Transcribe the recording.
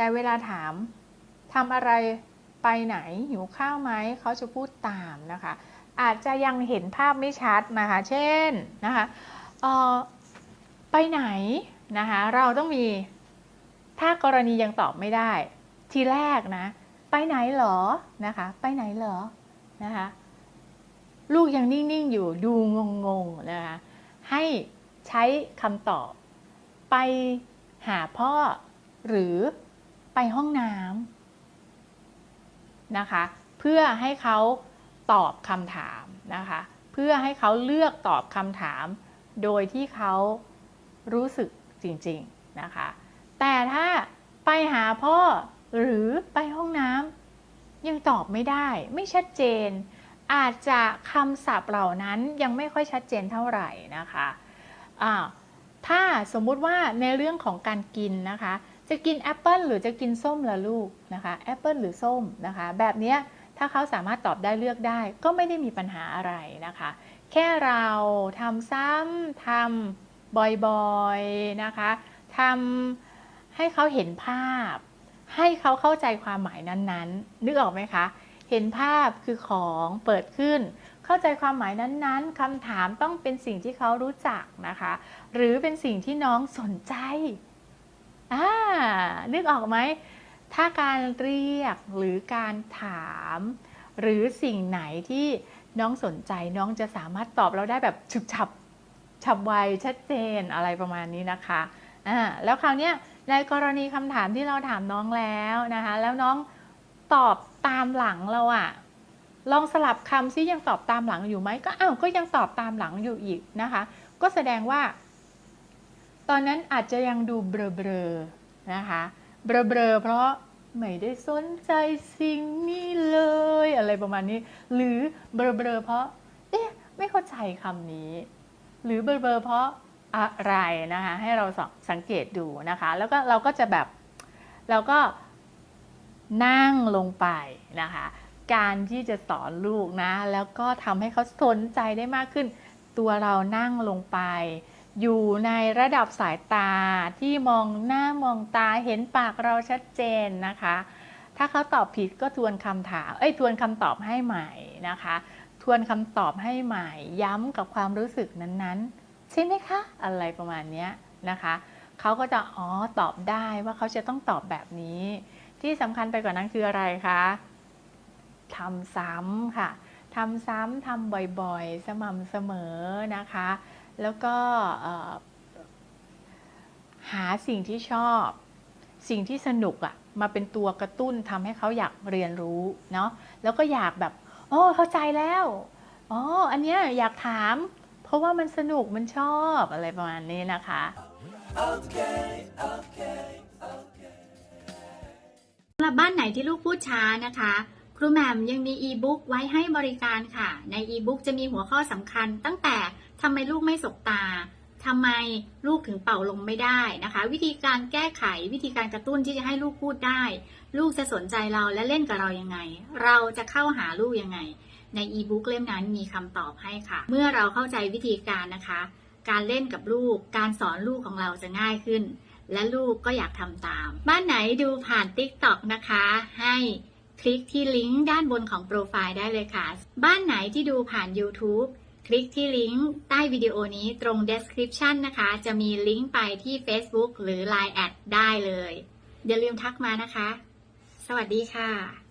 แต่เวลาถามทำอะไรไปไหนหิวข้าวไหมเขาจะพูดตามนะคะ อาจจะยังเห็นภาพไม่ชัดนะคะ เช่นนะคะออไปไหนนะคะ เราต้องมีถ้ากรณียังตอบไม่ได้ ทีแรกนะ ไปไหนเหรอนะคะ ไปไหนเหรอนะคะ ลูกยังนิ่งๆอยู่ดูงงๆนะคะ ให้ใช้คำตอบ ไปหาพ่อหรือ ไปห้องน้ำนะคะ เพื่อให้เขาตอบคำถามนะคะ เพื่อให้เขาเลือกตอบคำถาม โดยที่เขารู้สึกจริงๆนะคะ แต่ถ้าไปหาพ่อหรือไปห้องน้ำยังตอบไม่ได้ ไม่ชัดเจน อาจจะคำศัพท์เหล่านั้นยังไม่ค่อยชัดเจนเท่าไหร่นะคะอ่าถ้าสมมุติว่าในเรื่องของการกินนะคะ จะกินแอปเปิลหรือจะกินส้มละลูกนะคะแอปเปิลหรือส้มนะคะ แบบนี้ถ้าเขาสามารถตอบได้เลือกได้ ก็ไม่ได้มีปัญหาอะไรนะคะ แค่เราทำซ้ำทำบ่อยๆนะคะทำให้เขาเห็นภาพ ให้เขาเข้าใจความหมายนั้นๆ นึกออกไหมคะ เห็นภาพคือของเปิดขึ้นเข้าใจความหมายนั้นๆ คำถามต้องเป็นสิ่งที่เขารู้จักนะคะ หรือเป็นสิ่งที่น้องสนใจ อ่านึกออกไหม ถ้าการเรียกหรือการถาม หรือสิ่งไหนที่น้องสนใจน้องจะสามารถตอบเราได้แบบฉุบฉับฉับไวชัดเจนอะไรประมาณนี้นะคะอ่าแล้วคราวเนี้ยในกรณีคำถามที่เราถามน้องแล้วนะคะ แล้วน้องตอบตามหลังเราอะลองสลับคำซิยังตอบตามหลังอยู่ไหมก็อ้าวก็ยังตอบตามหลังอยู่อีกนะคะ ก็แสดงว่า ตอนนั้นอาจจะยังดูเบลอๆนะคะเบลอๆเพราะไม่ได้สนใจสิ่งนี้เลยอะไรประมาณนี้ หรือเบลอๆเพราะเอ๊ะไม่เข้าใจคำนี้ หรือเบลอๆเพราะอะไรนะคะให้เราสสังเกตดูนะคะ แล้วก็เราก็จะแบบเราก็นั่งลงไปนะคะ การที่จะสอนลูกนะ แล้วก็ทำให้เขาสนใจได้มากขึ้น ตัวเรานั่งลงไป อยู่ในระดับสายตาที่มองหน้ามองตาเห็นปากเราชัดเจนนะคะ ถ้าเขาตอบผิดก็ทวนคำถาม เอ้ยทวนคำตอบให้ใหม่นะคะ ทวนคำตอบให้ใหม่ ย้ำกับความรู้สึกนั้นๆ ใช่ไหมคะ อะไรประมาณนี้นะคะเขาก็จะอ๋อตอบได้ว่าเขาจะต้องตอบแบบนี้ ที่สำคัญไปกว่านั้นคืออะไรคะทำซ้ำค่ะทำซ้ำทำบ่อยๆ สม่ำเสมอนะคะ แล้วก็หาสิ่งที่ชอบ สิ่งที่สนุกอะมาเป็นตัวกระตุ้นทำให้เขาอยากเรียนรู้เนาะแล้วก็อยากแบบโอ๋อเข้าใจแล้วอ๋ออันเนี้ยอยากถาม เพราะว่ามันสนุกมันชอบอะไรประมาณนี้นะคะสำหรับบ้านไหนที่ลูกพูดช้านะคะครูแหม่มยังมีอีบุ๊กไว้ให้บริการค่ะ ในอีบุ๊กจะมีหัวข้อสำคัญตั้งแต่ ทำไมลูกไม่สบตาทำไมลูกถึงเป่าลมไม่ได้นะคะ วิธีการแก้ไขวิธีการกระตุ้นที่จะให้ลูกพูดได้ ลูกจะสนใจเราและเล่นกับเรายังไง เราจะเข้าหาลูกยังไง ในอีบุ๊กเล่มนั้นมีคำตอบให้ค่ะ เมื่อเราเข้าใจวิธีการนะคะ การเล่นกับลูก การสอนลูกของเราจะง่ายขึ้น และลูกก็อยากทำตาม บ้านไหนดูผ่าน TikTok นะคะ ให้คลิกที่ลิงก์ด้านบนของโปรไฟล์ได้เลยค่ะ บ้านไหนที่ดูผ่าน YouTube ลิกที่ลิงก์ใต้วิดีโอนี้ตรง description นะคะ จะมีลิงก์ไปที่ Facebook หรือ Line แอดได้เลย อย่าลืมทักมานะคะ สวัสดีค่ะ